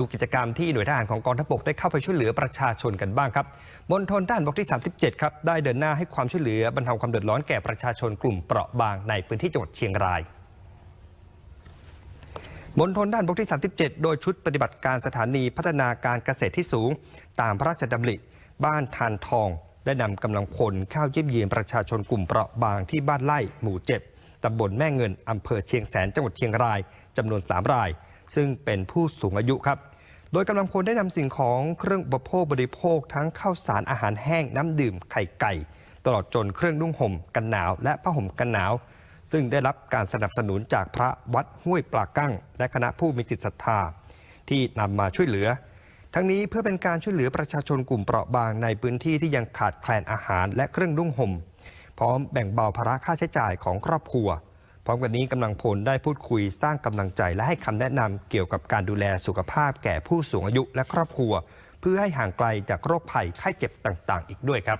ดูกิจกรรมที่หน่วยทหารของกองทัพบกได้เข้าไปช่วยเหลือประชาชนกันบ้างครับมณฑลทหารบกที่ 37 ครับ ได้เดินหน้าให้ความช่วยเหลือบรรเทาความเดือดร้อนแก่ประชาชนกลุ่มเปราะบางในพื้นที่จังหวัดเชียงรายมณฑลด้านบกที่ 37 โดยชุดปฏิบัติการสถานีพัฒนาการเกษตรที่สูง ตามพระราชดำริ บ้านทานทอง ได้นำกำลังพลเข้าเยี่ยมเยียนประชาชนกลุ่มเปราะบางที่บ้านไร่หมู่ 7 ตำบลแม่เงินอำเภอเชียงแสนจังหวัดเชียงรายจำนวน 3 ราย ซึ่งเป็นผู้สูงอายุครับ โดยกำลังพลได้นำสิ่งของเครื่องอุปโภคบริโภคทั้งข้าวสารอาหารแห้งน้ำดื่มไข่ไก่ ตลอดจนเครื่องนุ่งห่มกันหนาว และผ้าห่มกันหนาว ซึ่งได้รับการสนับสนุนจากพระวัดห้วยปลากั้ง และคณะผู้มีจิตศรัทธาที่นำมาช่วยเหลือทั้งนี้เพื่อเป็นการช่วยเหลือประชาชนกลุ่มเปราะบางในพื้นที่ที่ยังขาดแคลนอาหารและเครื่องนุ่งห่ม พร้อมแบ่งเบาภาระค่าใช้จ่ายของครอบครัว พร้อมกันนี้กำลังพลได้พูดคุยสร้างกำลังใจและให้คำแนะนำเกี่ยวกับการดูแลสุขภาพแก่ผู้สูงอายุและครอบครัว เพื่อให้ห่างไกลจากโรคภัยไข้เจ็บต่าง ๆ อีกด้วยครับ